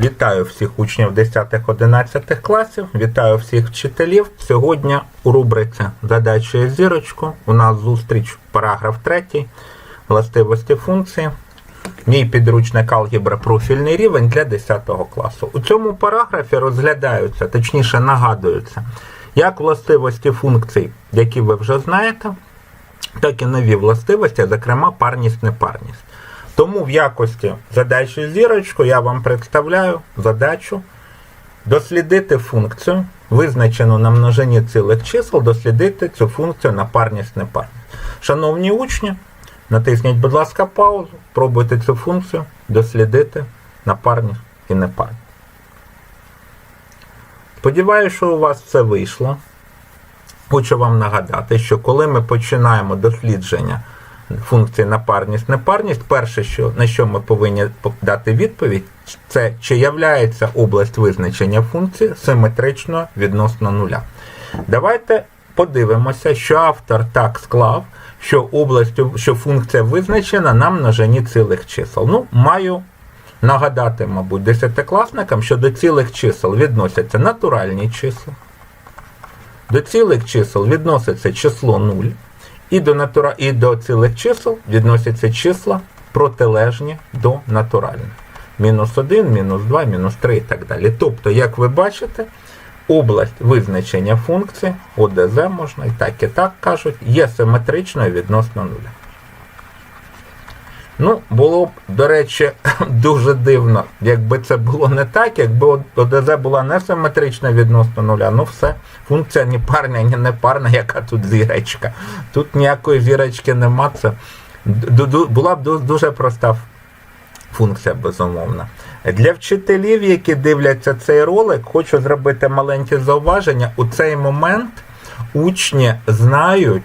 Вітаю всіх учнів 10-11 класів, вітаю всіх вчителів. Сьогодні у рубриці Задача зірочку у нас зустріч параграф 3 властивості функції. Мій підручник алгебра профільний рівень для 10 класу. У цьому параграфі розглядаються, точніше нагадуються, як властивості функцій, які ви вже знаєте, так і нові властивості, зокрема парність, непарність. Тому в якості задачі зірочку я вам представляю задачу дослідити функцію, визначену на множині цілих чисел, дослідити цю функцію на парність непарність. Шановні учні, натисніть, будь ласка, паузу, пробуйте цю функцію дослідити на парність і непарність. Сподіваюся, що у вас все вийшло. Хочу вам нагадати, що коли ми починаємо дослідження функції на парність, непарність, перше, що, на що ми повинні дати відповідь, це чи являється область визначення функції симетричною відносно нуля. Давайте подивимося, що автор так склав, що областю, що функція визначена на множині цілих чисел. Ну, маю нагадати, мабуть, десятикласникам, що до цілих чисел відносяться натуральні числа. До цілих чисел відноситься число 0, і до, натура... і до цілих чисел відносяться числа протилежні до натуральних. Мінус 1, мінус 2, мінус 3 і так далі. Тобто, як ви бачите, область визначення функції ОДЗ можна і так і так кажуть, є симетричною відносно нуля. Ну, було б, до речі, дуже дивно, якби це було не так, якби ОДЗ була не симетрична відносно нуля. Ну все, функція ні парна, ні не парна, яка тут зірочка. Тут ніякої зірочки нема. Це була б дуже проста функція, безумовно. Для вчителів, які дивляться цей ролик, хочу зробити маленьке зауваження. У цей момент учні знають.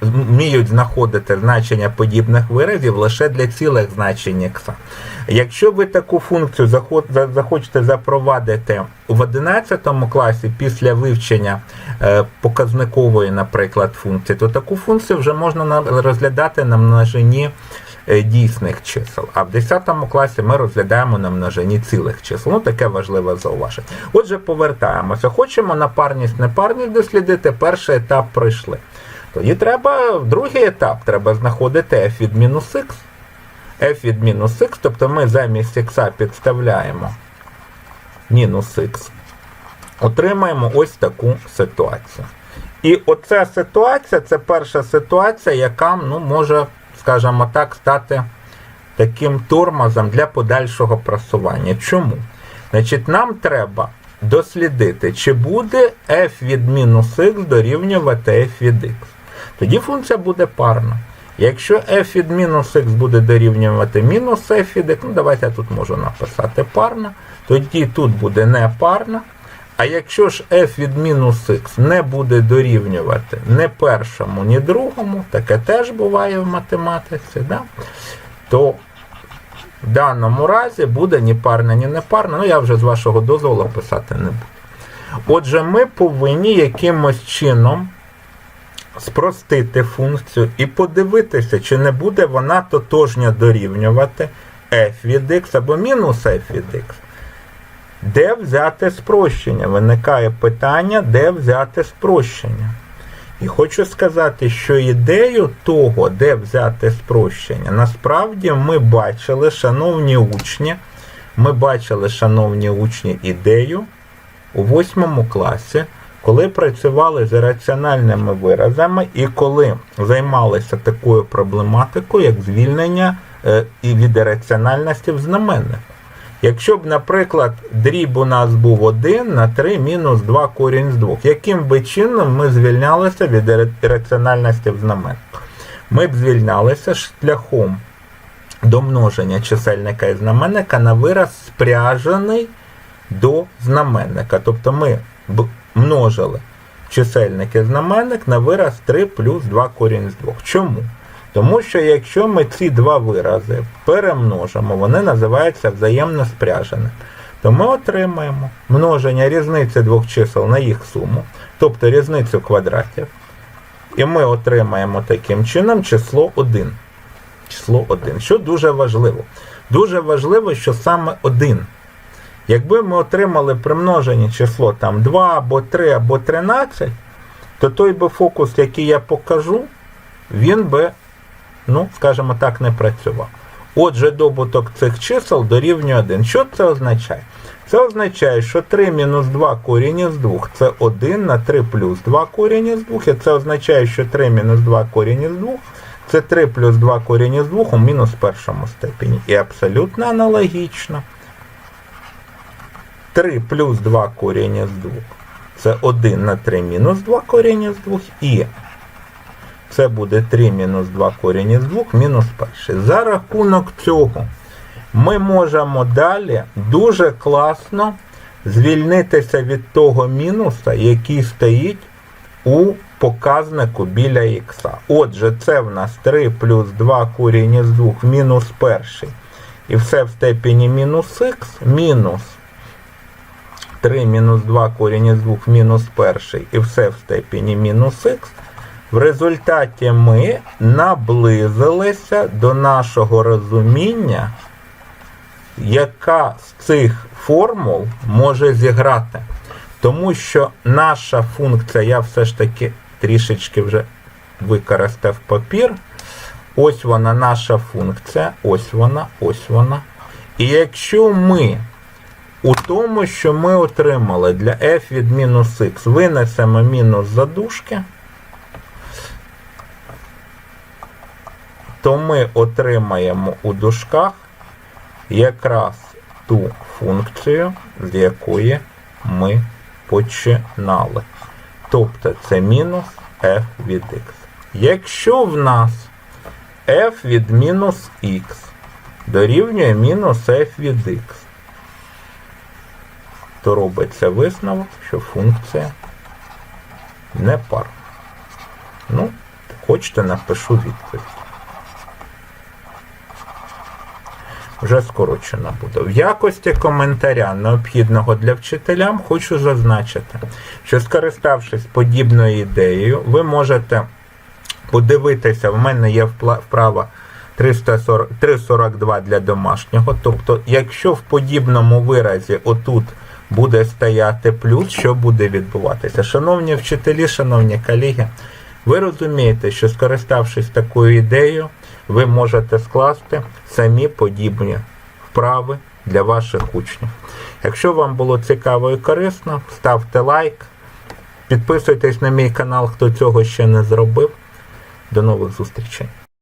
Вміють знаходити значення подібних виразів лише для цілих значень ікса. Якщо ви таку функцію захочете запровадити в 11 класі після вивчення показникової, наприклад, функції, то таку функцію вже можна розглядати на множині дійсних чисел. А в 10 класі ми розглядаємо на множині цілих чисел. Ну, таке важливе зауваження. Отже, повертаємося. Хочемо на парність, непарність дослідити. Перший етап пройшли. Тоді треба другий етап, треба знаходити f від мінус x. f від мінус x, тобто ми замість x підставляємо мінус x. Отримаємо ось таку ситуацію. І оця ситуація це перша ситуація, яка ну, може, скажімо так, стати таким тормозом для подальшого просування. Чому? Значить, нам треба дослідити, чи буде f від мінус x дорівнювати f від x. Тоді функція буде парна. Якщо f від мінус x буде дорівнювати мінус f від x, ну давайте я тут можу написати парна, тоді тут буде не парна. А якщо ж f від мінус x не буде дорівнювати ні першому, ні другому, таке теж буває в математиці, да? то в даному разі буде ні парна, ні непарна. Ну я вже з вашого дозволу писати не буду. Отже, ми повинні якимось чином спростити функцію і подивитися, чи не буде вона тотожньо дорівнювати f від x або мінус f від x. Де взяти спрощення? Виникає питання, де взяти спрощення. І хочу сказати, що ідею того, де взяти спрощення, насправді ми бачили, шановні учні, ми бачили, шановні учні, ідею у восьмому класі коли працювали з раціональними виразами і коли займалися такою проблематикою, як звільнення і від раціональності в знаменнику. Якщо б, наприклад, дріб у нас був 1 на 3 мінус 2 корінь з 2, яким би чином ми звільнялися від раціональності в знаменнику? Ми б звільнялися шляхом домноження чисельника і знаменника на вираз спряжений до знаменника. Тобто ми множили чисельник і знаменник на вираз 3 плюс 2 корінь з 2. Чому? Тому що якщо ми ці два вирази перемножимо, вони називаються взаємно спряженими, то ми отримаємо множення різниці двох чисел на їх суму, тобто різницю квадратів. І ми отримаємо таким чином число 1. Число 1, що дуже важливо. Дуже важливо, що саме 1. Якби ми отримали примноження число там 2 або 3 або 13, то той би фокус, який я покажу, він би, ну, скажімо так, не працював. Отже, добуток цих чисел дорівнює 1. Що це означає? Це означає, що 3 мінус 2 корінь із 2 це 1 на 3 плюс 2 корінь із 2. І це означає, що 3 мінус 2 корінь із 2 це 3 плюс 2 корінь із 2 у мінус першому степені. І абсолютно аналогічно. 3 плюс 2 корінь із 2 це 1 на 3 мінус 2 корінь із 2 і це буде 3 мінус 2 корінь із 2 мінус перший. За рахунок цього ми можемо далі дуже класно звільнитися від того мінуса, який стоїть у показнику біля х. Отже, це в нас 3 плюс 2 корінь із 2 мінус перший. І все в степені мінус х мінус 3 мінус 2 корінь із 2 мінус перший. І все в степені мінус х. В результаті ми наблизилися до нашого розуміння, яка з цих формул може зіграти. Тому що наша функція, я все ж таки трішечки вже використав папір. Ось вона наша функція, ось вона, ось вона. І якщо ми у тому, що ми отримали для f від мінус х, винесемо мінус задушки, то ми отримаємо у дужках якраз ту функцію, з якої ми починали. Тобто це мінус f від x. Якщо в нас f від мінус x дорівнює мінус f від x, то робиться висновок, що функція не парна. Ну, хочете, напишу відповідь. Вже скорочено буде. В якості коментаря, необхідного для вчителям, хочу зазначити, що скориставшись подібною ідеєю, ви можете подивитися, в мене є вправа 342 для домашнього. Тобто, якщо в подібному виразі отут буде стояти плюс, що буде відбуватися? Шановні вчителі, шановні колеги, ви розумієте, що скориставшись такою ідеєю, ви можете скласти самі подібні вправи для ваших учнів. Якщо вам було цікаво і корисно, ставте лайк, підписуйтесь на мій канал, хто цього ще не зробив. До нових зустрічей!